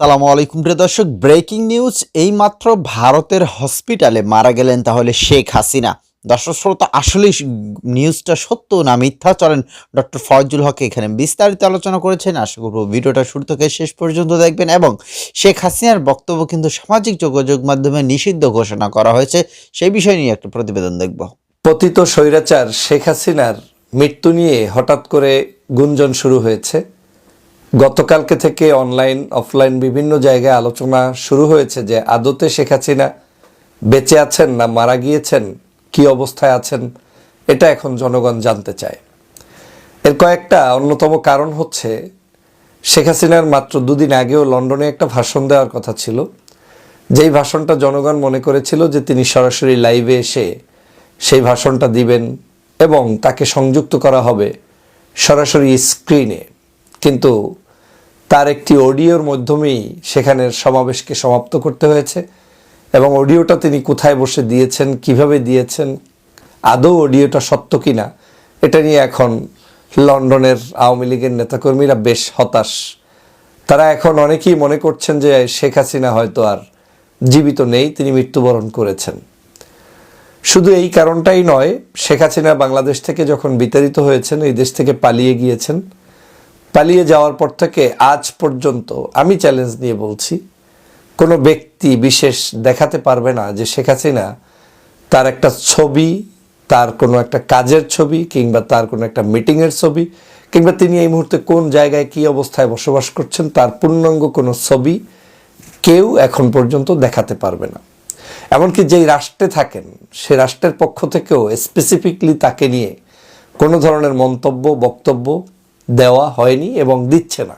সালামু আলাইকুম প্রিয় দর্শক, ব্রেকিং নিউজ, এইমাত্র ভারতের হসপিটালে মারা গেলেন তাহলে শেখ হাসিনা। দর্শক শ্রোতা আসলে নিউজটা সত্য না মিথ্যা? চলেন ডক্টর ফয়জুল হক এখানে বিস্তারিত আলোচনা করেছেন। আশা করব ভিডিওটা শুরু থেকে শেষ পর্যন্ত দেখবেন এবং শেখ হাসিনার বক্তব্য কিন্তু সামাজিক যোগাযোগ মাধ্যমে নিষিদ্ধ ঘোষণা করা হয়েছে। সেই বিষয় নিয়ে একটা প্রতিবেদন দেখব। পতিত স্বৈরাচার শেখ হাসিনার মৃত্যু নিয়ে হঠাৎ করে গুঞ্জন শুরু হয়েছে। গতকালকে থেকে অনলাইন, অফলাইন বিভিন্ন জায়গায় আলোচনা শুরু হয়েছে যে আদতে শেখ হাসিনা বেঁচে আছেন না, মারা গিয়েছেন, কি অবস্থায় আছেন, এটা এখন জনগণ জানতে চায়। এর কয়েকটা অন্যতম কারণ হচ্ছে, শেখ হাসিনার মাত্র দুদিন আগেও লন্ডনে একটা ভাষণ দেওয়ার কথা ছিল। যেই ভাষণটা জনগণ মনে করেছিল যে তিনি সরাসরি লাইভে এসে সেই ভাষণটা দিবেন এবং তাকে সংযুক্ত করা হবে সরাসরি স্ক্রিনে। কিন্তু তার একটি অডিওর মাধ্যমেই সেখানের সমাবেশকে সমাপ্ত করতে হয়েছে এবং অডিওটা তিনি কোথায় বসে দিয়েছেন, কীভাবে দিয়েছেন, আদৌ অডিওটা সত্য কিনা, এটা নিয়ে এখন লন্ডনের আওয়ামী লীগের নেতাকর্মীরা বেশ হতাশ। তারা এখন অনেকেই মনে করছেন যে শেখ হাসিনা হয়তো আর জীবিত নেই, তিনি মৃত্যুবরণ করেছেন। শুধু এই কারণটাই নয়, শেখ হাসিনা বাংলাদেশ থেকে যখন বিতাড়িত হয়েছেন, এই দেশ থেকে পালিয়ে গিয়েছেন পালিয়ে যাওয়ার পর থেকে আজ পর্যন্ত আমি চ্যালেঞ্জ নিয়ে বলছি, কোনো ব্যক্তি বিশেষ দেখাতে পারবে না যে শেখ হাসিনা তার একটা ছবি, তার কোনো একটা কাজের ছবি কিংবা তার কোনো একটা মিটিংয়ের ছবি, কিংবা তিনি এই মুহূর্তে কোন জায়গায় কী অবস্থায় বসবাস করছেন, তার পূর্ণাঙ্গ কোনো ছবি কেউ এখন পর্যন্ত দেখাতে পারবে না। এমনকি যেই রাষ্ট্রে থাকেন, সে রাষ্ট্রের পক্ষ থেকেও স্পেসিফিকলি তাকে নিয়ে কোনো ধরনের মন্তব্য, বক্তব্য দেওয়া হয়নি এবং দিচ্ছে না।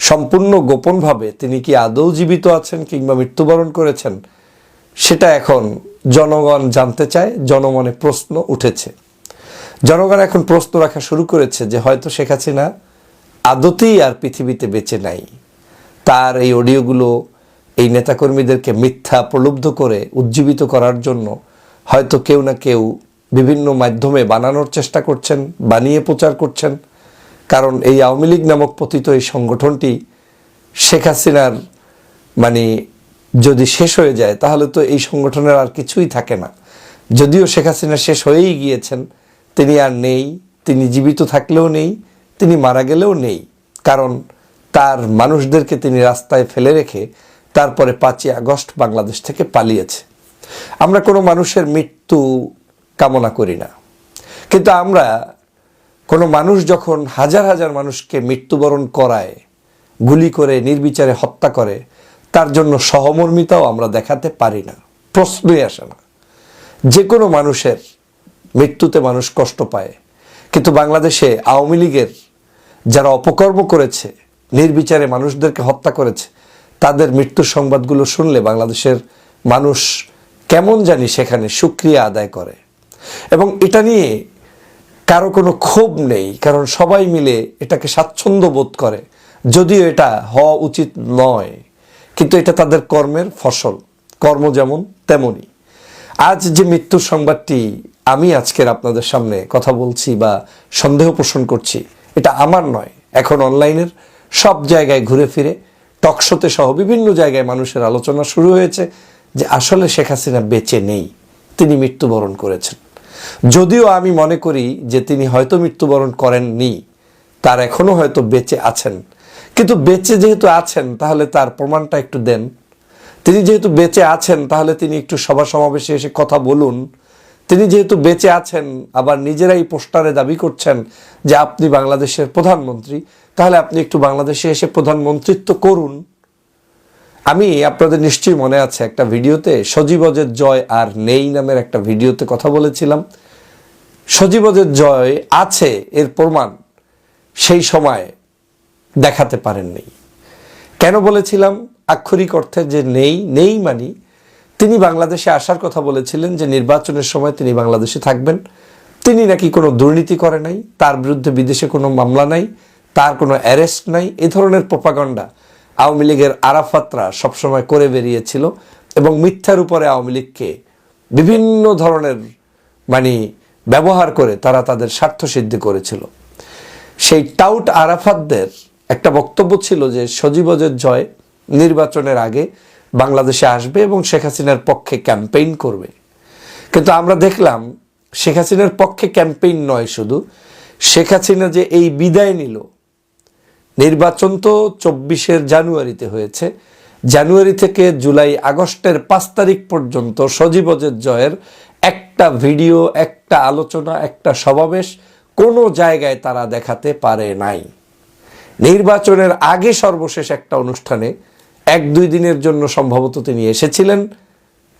সম্পূর্ণ গোপনভাবে তিনি কি আদৌ জীবিত আছেন কিংবা মৃত্যুবরণ করেছেন, সেটা এখন জনগণ জানতে চায়, জনমনে প্রশ্ন উঠেছে। জনগণ এখন প্রশ্ন রাখা শুরু করেছে যে হয়তো শেখ হাসিনা আদতেই আর পৃথিবীতে বেঁচে নাই। তার এই অডিওগুলো এই নেতাকর্মীদেরকে মিথ্যা প্রলুব্ধ করে উজ্জীবিত করার জন্য হয়তো কেউ না কেউ বিভিন্ন মাধ্যমে বানানোর চেষ্টা করছেন, বানিয়ে প্রচার করছেন। কারণ এই আওয়ামী লীগ নামক পতিত এই সংগঠনটি শেখ হাসিনার মানে যদি শেষ হয়ে যায়, তাহলে তো এই সংগঠনের আর কিছুই থাকে না। যদিও শেখ হাসিনা শেষ হয়েই গিয়েছেন, তিনি আর নেই, তিনি জীবিত থাকলেও নেই, তিনি মারা গেলেও নেই। কারণ তার মানুষদেরকে তিনি রাস্তায় ফেলে রেখে তারপরে পাঁচই আগস্ট বাংলাদেশ থেকে পালিয়েছে। আমরা কোনো মানুষের মৃত্যু কামনা করি না। কিন্তু আমরা কোনো মানুষ যখন হাজার হাজার মানুষকে মৃত্যুবরণ করায়, গুলি করে, নির্বিচারে হত্যা করে, তার জন্য সহমর্মিতাও আমরা দেখাতে পারি না, প্রশ্নই আসে না। যে কোনো মানুষের মৃত্যুতে মানুষ কষ্ট পায়, কিন্তু বাংলাদেশে আওয়ামী লীগের যারা অপকর্ম করেছে, নির্বিচারে মানুষদেরকে হত্যা করেছে, তাদের মৃত্যুর সংবাদগুলো শুনলে বাংলাদেশের মানুষ কেমন জানি সেখানে সুক্রিয়া আদায় করে। এবং এটা নিয়ে কারও কোনো ক্ষোভ নেই, কারণ সবাই মিলে এটাকে স্বাচ্ছন্দ্য বোধ করে। যদিও এটা হওয়া উচিত নয়, কিন্তু এটা তাদের কর্মের ফসল। কর্ম যেমন তেমনই আজ যে মৃত্যুর সংবাদটি আমি আজকের আপনাদের সামনে কথা বলছি বা সন্দেহ পোষণ করছি, এটা আমার নয়। এখন অনলাইনের সব জায়গায় ঘুরে ফিরে টকশোতে সহ বিভিন্ন জায়গায় মানুষের আলোচনা শুরু হয়েছে যে আসলে শেখ হাসিনা বেঁচে নেই, তিনি মৃত্যুবরণ করেছেন। যদিও আমি মনে করি যে তিনি হয়তো মৃত্যুবরণ করেননি, তার এখনও হয়তো বেঁচে আছেন। কিন্তু বেঁচে যেহেতু আছেন, তাহলে তার প্রমাণটা একটু দেন। তিনি যেহেতু বেঁচে আছেন, তাহলে তিনি একটু সভা সমাবেশে এসে কথা বলুন। তিনি যেহেতু বেঁচে আছেন, আবার নিজেরাই পোস্টারে দাবি করছেন যে আপনি বাংলাদেশের প্রধানমন্ত্রী, তাহলে আপনি একটু বাংলাদেশে এসে প্রধানমন্ত্রিত্ব করুন। আমি আপনাদের নিশ্চয়ই মনে আছে একটা ভিডিওতে সজীবজের জয় আর নেই নামের একটা ভিডিওতে কথা বলেছিলাম। সজীবজের জয় আছে এর প্রমাণ সেই সময় দেখাতে পারেননি। কেন বলেছিলাম? আক্ষরিক অর্থে যে নেই নেই মানি তিনি বাংলাদেশে আসার কথা বলেছিলেন যে নির্বাচনের সময় তিনি বাংলাদেশে থাকবেন। তিনি নাকি কোনো দুর্নীতি করে নাই, তার বিরুদ্ধে বিদেশে কোনো মামলা নাই, তার কোনো অ্যারেস্ট নাই, এ ধরনের প্রপাগণ্ডা আওয়ামী লীগের আরাফাতরা সবসময় করে বেরিয়েছিল এবং মিথ্যার উপরে আওয়ামী লীগকে বিভিন্ন ধরনের মানে ব্যবহার করে তারা তাদের স্বার্থ সিদ্ধি করেছিল। সেই টাউট আরাফাতদের একটা বক্তব্য ছিল যে সজীবজের জয় নির্বাচনের আগে বাংলাদেশে আসবে এবং শেখ হাসিনার পক্ষে ক্যাম্পেইন করবে। কিন্তু আমরা দেখলাম, শেখ হাসিনার পক্ষে ক্যাম্পেইন নয় শুধু, শেখ হাসিনা যে এই বিদায় নিল নির্বাচন তো চব্বিশের জানুয়ারিতে হয়েছে। জানুয়ারি থেকে জুলাই আগস্টের পাঁচ তারিখ পর্যন্ত সজীবজের জয়ের একটা ভিডিও, একটা আলোচনা, একটা সমাবেশ কোনো জায়গায় তারা দেখাতে পারে নাই। নির্বাচনের আগে সর্বশেষ একটা অনুষ্ঠানে এক দুই দিনের জন্য সম্ভবত তিনি এসেছিলেন।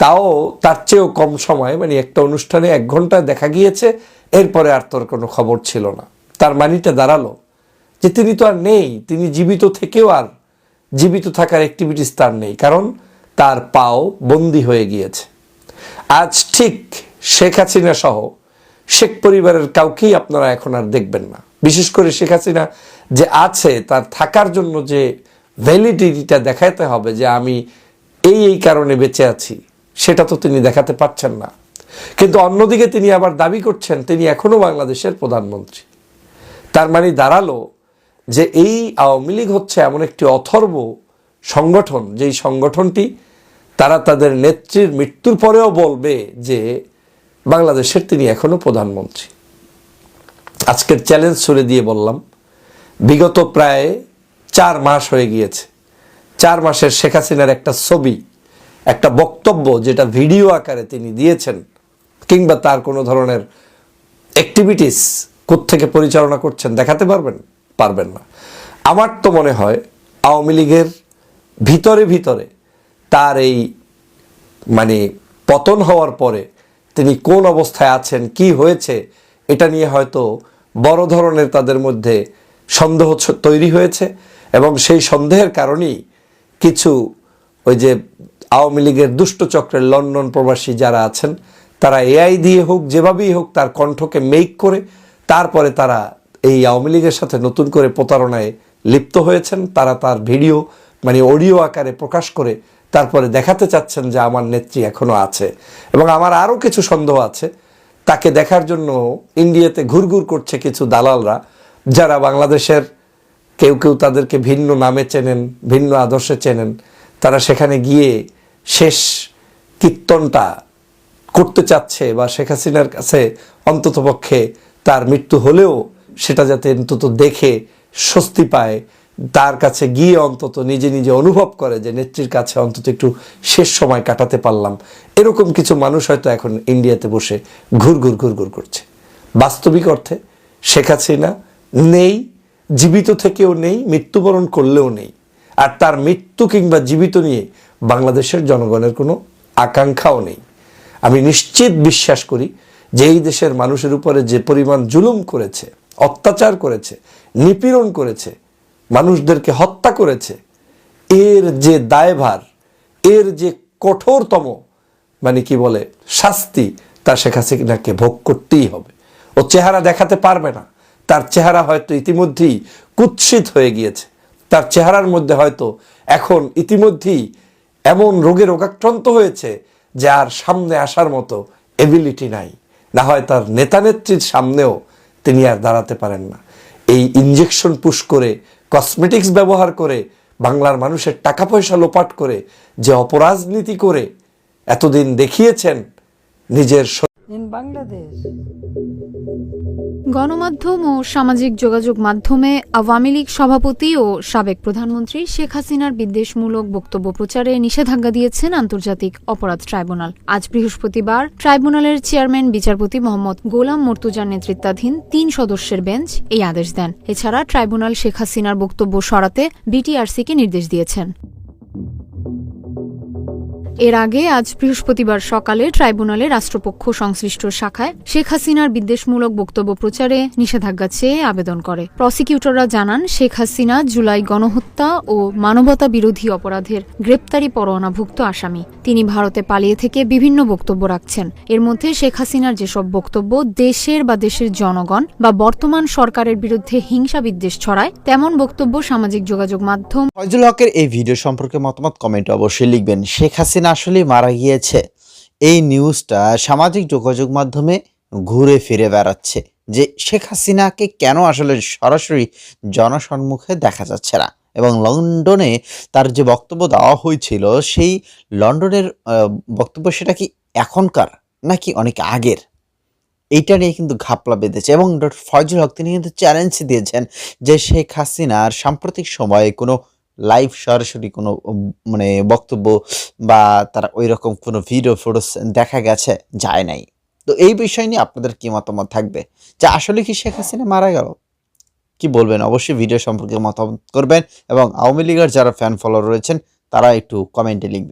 তাও তার চেয়েও কম সময় মানে একটা অনুষ্ঠানে এক ঘণ্টা দেখা গিয়েছে, এরপরে আর তোর কোনো খবর ছিল না। তার মানিটা দাঁড়াল। যে তিনি তো আর নেই, তিনি জীবিত থেকেও আর জীবিত থাকার অ্যাক্টিভিটিস তার নেই, কারণ তার পাও বন্দি হয়ে গিয়েছে। আজ ঠিক শেখ হাসিনা সহ শেখ পরিবারের কাউকেই আপনারা এখন আর দেখবেন না। বিশেষ করে শেখ হাসিনা যে আছে, তার থাকার জন্য যে ভ্যালিডিটিটা দেখাতে হবে যে আমি এই এই কারণে বেঁচে আছি, সেটা তো তিনি দেখাতে পারছেন না। কিন্তু অন্যদিকে তিনি আবার দাবি করছেন, তিনি এখনও বাংলাদেশের প্রধানমন্ত্রী। তার মানে দাঁড়াল যে এই আওয়ামী লীগ হচ্ছে এমন একটি অথর্ব সংগঠন, যেই সংগঠনটি তারা তাদের নেত্রীর মৃত্যুর পরেও বলবে যে বাংলাদেশের তিনি এখনও প্রধানমন্ত্রী। আজকের চ্যালেঞ্জ ছুড়ে দিয়ে বললাম, বিগত প্রায় চার মাস হয়ে গিয়েছে। চার মাসের শেখ হাসিনার একটা ছবি, একটা বক্তব্য যেটা ভিডিও আকারে তিনি দিয়েছেন, কিংবা তার কোনো ধরনের অ্যাক্টিভিটিস থেকে পরিচালনা করছেন, দেখাতে পারবেন? পারবেন না। আমার তো মনে হয় আওয়ামী লীগের ভিতরে ভিতরে তার এই মানে পতন হওয়ার পরে তিনি কোন অবস্থায় আছেন, কি হয়েছে, এটা নিয়ে হয়তো বড় ধরনের তাদের মধ্যে সন্দেহ তৈরি হয়েছে এবং সেই সন্দেহের কারণেই কিছু ওই যে আওয়ামী লীগের দুষ্টচক্রের লন্ডন প্রবাসী যারা আছেন, তারা এআই দিয়ে হোক, যেভাবেই হোক তার কণ্ঠকে মেক করে, তারপরে তারা এই আওয়ামী লীগের সাথে নতুন করে প্রতারণায় লিপ্ত হয়েছেন। তারা তার ভিডিও মানে অডিও আকারে প্রকাশ করে তারপরে দেখাতে চাচ্ছেন যে আমার নেত্রী এখনও আছে। এবং আমার আরও কিছু সন্দেহ আছে। তাকে দেখার জন্য ইন্ডিয়াতে ঘুরঘুর করছে কিছু দালালরা, যারা বাংলাদেশের কেউ কেউ তাদেরকে ভিন্ন নামে চেনেন, ভিন্ন আদর্শে চেনেন। তারা সেখানে গিয়ে শেষ কীর্তনটা করতে চাচ্ছে বা শেখ হাসিনার কাছে অন্ততপক্ষে তার মৃত্যু হলেও সেটা যাতে অন্তত দেখে স্বস্তি পায়, তার কাছে গিয়ে অন্তত নিজে নিজে অনুভব করে যে নেত্রীর কাছে অন্তত একটু শেষ সময় কাটাতে পারলাম। এরকম কিছু মানুষ হয়তো এখন ইন্ডিয়াতে বসে ঘুর ঘুর ঘুর ঘুর করছে। বাস্তবিক অর্থে শেখ হাসিনা নেই, জীবিত থেকেও নেই, মৃত্যুবরণ করলেও নেই। আর তার মৃত্যু কিংবা জীবিত নিয়ে বাংলাদেশের জনগণের কোনো আকাঙ্ক্ষাও নেই। আমি নিশ্চিত বিশ্বাস করি যে এই দেশের মানুষের উপরে যে পরিমাণ জুলুম করেছে অত্যাচার করেছে, নিপীড়ন করেছে, মানুষদেরকে হত্যা করেছে, এর যে দায়ভার, এর যে কঠোরতম মানে কি বলে, শাস্তি, তা শেখ হাসিনাকে ভোগ করতেই হবে। ও চেহারা দেখাতে পারবে না। তার চেহারা হয়তো ইতিমধ্যেই কুৎসিত হয়ে গিয়েছে। তার চেহারার মধ্যে হয়তো এখন ইতিমধ্যেই এমন রোগে রোগাক্রান্ত হয়েছে যে আর সামনে আসার মতো এবিলিটি নাই। না হয় তার নেতা নেত্রীর সামনেও তিনি আর দাঁড়াতে পারেন না এই ইঞ্জেকশন পুশ করে কসমেটিক্স ব্যবহার করে, বাংলার মানুষের টাকা পয়সা লোপাট করে, যে অপরাজনীতি করে এতদিন দেখিয়েছেন নিজের ইন Bangladesh. গণমাধ্যম ও সামাজিক যোগাযোগ মাধ্যমে আওয়ামী লীগ সভাপতি ও সাবেক প্রধানমন্ত্রী শেখ হাসিনার বিদ্বেষমূলক বক্তব্য প্রচারে নিষেধাজ্ঞা দিয়েছেন আন্তর্জাতিক অপরাধ ট্রাইব্যুনাল। আজ বৃহস্পতিবার ট্রাইব্যুনালের চেয়ারম্যান, বিচারপতি মোহাম্মদ গোলাম মর্তুজার নেতৃত্বাধীন তিন সদস্যের বেঞ্চ এই আদেশ দেন। এছাড়া ট্রাইব্যুনাল শেখ হাসিনার বক্তব্য সরাতে বিটিআরসিকে নির্দেশ দিয়েছেন। এর আগে আজ বৃহস্পতিবার সকালে ট্রাইব্যুনালে রাষ্ট্রপক্ষ সংশ্লিষ্ট শাখায় শেখ হাসিনার বিদ্বেষমূলক বক্তব্য প্রচারে নিষেধাজ্ঞা চেয়ে আবেদন করে। প্রসিকিউটররা জানান, শেখ হাসিনা জুলাই গণহত্যা ও মানবতা বিরোধী অপরাধের গ্রেপ্তারি পরোয়ানাভুক্ত আসামি। তিনি ভারতে পালিয়ে থেকে বিভিন্ন বক্তব্য রাখছেন। এর মধ্যে শেখ হাসিনার যেসব বক্তব্য দেশের বা দেশের জনগণ বা বর্তমান সরকারের বিরুদ্ধে হিংসা বিদ্বেষ ছড়ায়, তেমন বক্তব্য সামাজিক যোগাযোগ মাধ্যম হকের এই ভিডিও সম্পর্কে মতামত কমেন্টে অবশ্যই লিখবেন। শেখ হাসিনা আসলে মারা গিয়েছে। এই নিউজটা সামাজিক যোগাযোগ মাধ্যমে ঘুরে ফিরে বেড়াচ্ছে যে শেখ হাসিনাকে কেন আসলে সরাসরি জনসম্মুখে দেখা যাচ্ছে না? এবং লন্ডনে তার যে বক্তব্য দেওয়া হয়েছিল, সেই লন্ডনের বক্তব্য সেটা কি এখনকার নাকি অনেক আগের? এইটা নিয়ে কিন্তু ঘাপলা বেঁধেছে এবং ডক্টর ফয়জুল হক তিনি কিন্তু চ্যালেঞ্জ দিয়েছেন যে শেখ হাসিনার সাম্প্রতিক সময়ে কোনো লাইভ সরাসরি কোনো মানে বক্তব্য বা তারা ওই রকম কোনো ভিডিও ফটোস দেখা গেছে, যায় নাই। তো এই বিষয় নিয়ে আপনাদের কি মতামত থাকবে? যে আসলে কি শেখ হাসিনা মারা গেল? কি বলবেন? অবশ্যই ভিডিও সম্পর্কে মতামত করবেন এবং আওয়ামী লীগের যারা ফ্যান ফলোয়ার রয়েছেন, তারা একটু কমেন্টে লিখবেন।